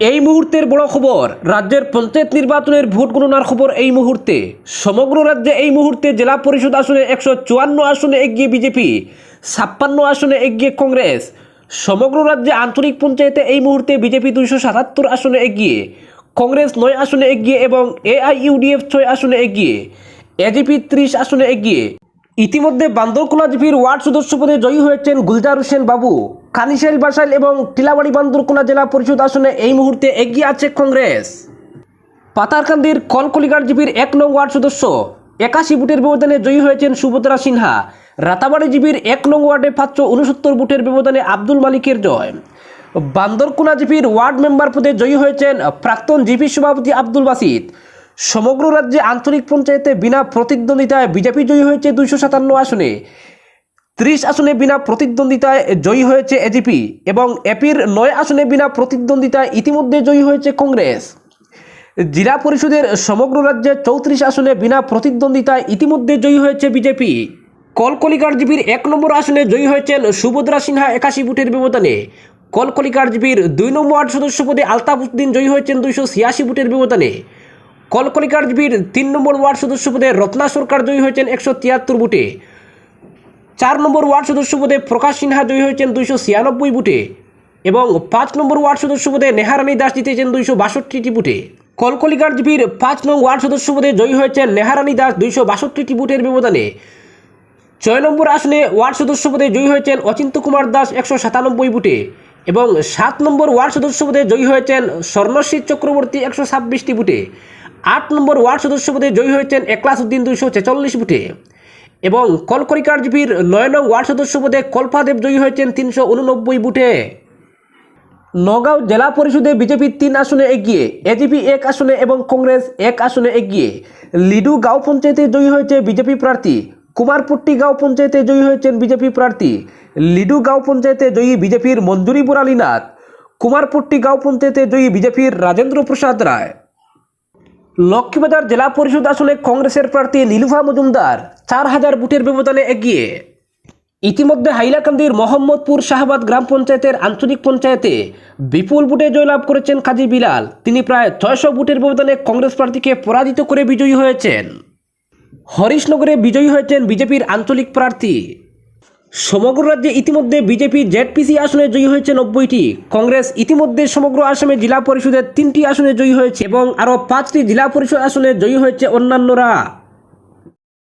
এই মুহূর্তের বড় খবর, রাজ্যের পঞ্চায়েত নির্বাচনের ভোট গণনার খবর এই মুহূর্তে। সমগ্র রাজ্যে এই মুহূর্তে জেলা পরিষদ আসনে একশো চুয়ান্ন আসনে এগিয়ে বিজেপি, ছাপ্পান্ন আসনে এগিয়ে কংগ্রেস। সমগ্র রাজ্যে আঞ্চলিক পঞ্চায়েতে এই মুহূর্তে বিজেপি দুইশো সাতাত্তর আসনে এগিয়ে, কংগ্রেস নয় আসনে এগিয়ে এবং এআইইউডিএফ ছয় আসনে এগিয়ে এজিপি ত্রিশ আসনে এগিয়ে। ইতিমধ্যে বান্দরকোনা জিপির ওয়ার্ড সদস্য পদে জয়ী হয়েছেন গুলজার হোসেন বাবু। কানিশাইল বাসাইল এবং টিলাবাড়ি বান্দরকোনা জেলা পরিষদ আসনে এই মুহূর্তে এগিয়ে আছে কংগ্রেস। পাতারকান্দির কলকলিকার জিপির এক নং ওয়ার্ড সদস্য একাশি বুটের ব্যবধানে জয়ী হয়েছেন সুভদ্রা সিনহা। রাতাবাড়ি জিপির এক নং ওয়ার্ডে পাঁচশো উনসত্তর বুটের ব্যবধানে আব্দুল মালিকের জয়। বান্দরকোনা জিপির ওয়ার্ড মেম্বার পদে জয়ী হয়েছেন প্রাক্তন জিপি সভাপতি আব্দুল বাসিদ। সমগ্র রাজ্যে আঞ্চলিক পঞ্চায়েতে বিনা প্রতিদ্বন্দ্বিতায় বিজেপি জয়ী হয়েছে দুইশো সাতান্ন আসনে। ত্রিশ আসনে বিনা প্রতিদ্বন্দ্বিতায় জয়ী হয়েছে এজিপি এবং এপির নয় আসনে বিনা প্রতিদ্বন্দ্বিতায় ইতিমধ্যে জয়ী হয়েছে কংগ্রেস। জেলা পরিষদের সমগ্র রাজ্যে চৌত্রিশ আসনে বিনা প্রতিদ্বন্দ্বিতায় ইতিমধ্যে জয়ী হয়েছে বিজেপি কলকলিকার জিপির এক নম্বর আসনে জয়ী হয়েছেন সুভদ্রা সিনহা একাশি বুটের ব্যবধানে। কলকলিকার জিপির দুই নম্বর ওয়ার্ড সদস্য পদে আলতাফ উদ্দিন জয়ী হয়েছেন দুইশো ছিয়াশি বুটের ব্যবধানে। কলকলিকার জিপির তিন নম্বর ওয়ার্ড সদস্য পদে রত্না সরকার জয়ী হয়েছেন একশো তিয়াত্তর বুটে চার নম্বর ওয়ার্ড সদস্য পদে প্রকাশ সিনহা জয়ী হয়েছেন দুইশো ছিয়ানব্বই বুটে এবং পাঁচ নম্বর ওয়ার্ড সদস্য পদে নেহারানী দাস জিতেছেন দুইশো বাষট্টিটি বুটে। কলকলিকার জিপির পাঁচ নং ওয়ার্ড সদস্য পদে জয়ী হয়েছেন নেহারানী দাস দুইশো বাষট্টিটি বুটের ব্যবধানে। ছয় নম্বর আসনে ওয়ার্ড সদস্য পদে জয়ী হয়েছেন অচিন্ত কুমার দাস একশো সাতানব্বই বুটে এবং সাত নম্বর ওয়ার্ড সদস্য পদে জয়ী হয়েছেন স্বর্ণশ্রী চক্রবর্তী একশো ছাব্বিশটি বুটে। আট নম্বর ওয়ার্ড সদস্য পদে জয়ী হয়েছেন একলাস উদ্দিন দুইশো ছেচল্লিশ বুটে। এবং কলকরিকার জিপির নয় নং ওয়ার্ড সদস্য পদে কল্পাদেব জয়ী হয়েছেন তিনশো উননব্বই বুটে। নগাঁও জেলা পরিষদে বিজেপি তিন আসনে এগিয়ে এজিপি এক আসনে এবং কংগ্রেস এক আসনে এগিয়ে। লিডু গাঁও পঞ্চায়েতে জয়ী হয়েছে বিজেপি প্রার্থী, কুমারপট্টি গাঁও পঞ্চায়েতে জয়ী হয়েছেন বিজেপি প্রার্থী, লিডু গাঁও পঞ্চায়েতে জয়ী বিজেপির মঞ্জুরি বোরালীনাথ কুমারপট্টি গাঁও পঞ্চায়েতে জয়ী বিজেপির রাজেন্দ্র প্রসাদ রায়। লক্ষ্মীবাজার জেলা পরিষদ আসলে কংগ্রেসের প্রার্থী নীলুফা মজুমদার চার হাজার বুটের ব্যবধানে এগিয়ে। ইতিমধ্যে হাইলাকান্দির মোহাম্মদপুর শাহবাদ গ্রাম পঞ্চায়েতের আঞ্চলিক পঞ্চায়েতে বিপুল বুটে জয়লাভ করেছেন কাজী বিলাল। তিনি প্রায় ছয়শো বুটের ব্যবধানে কংগ্রেস প্রার্থীকে পরাজিত করে বিজয়ী হয়েছেন। হরিশনগরে বিজয়ী হয়েছেন বিজেপির আঞ্চলিক প্রার্থী সমগ্র রাজ্যে ইতিমধ্যে বিজেপি জেডপিসি আসনে জয়ী হয়েছে নব্বইটি। কংগ্রেস ইতিমধ্যে সমগ্র আসামে জেলা পরিষদের তিনটি আসনে জয়ী হয়েছে এবং আরও পাঁচটি জেলা পরিষদ আসনে জয়ী হয়েছে অন্যান্যরা।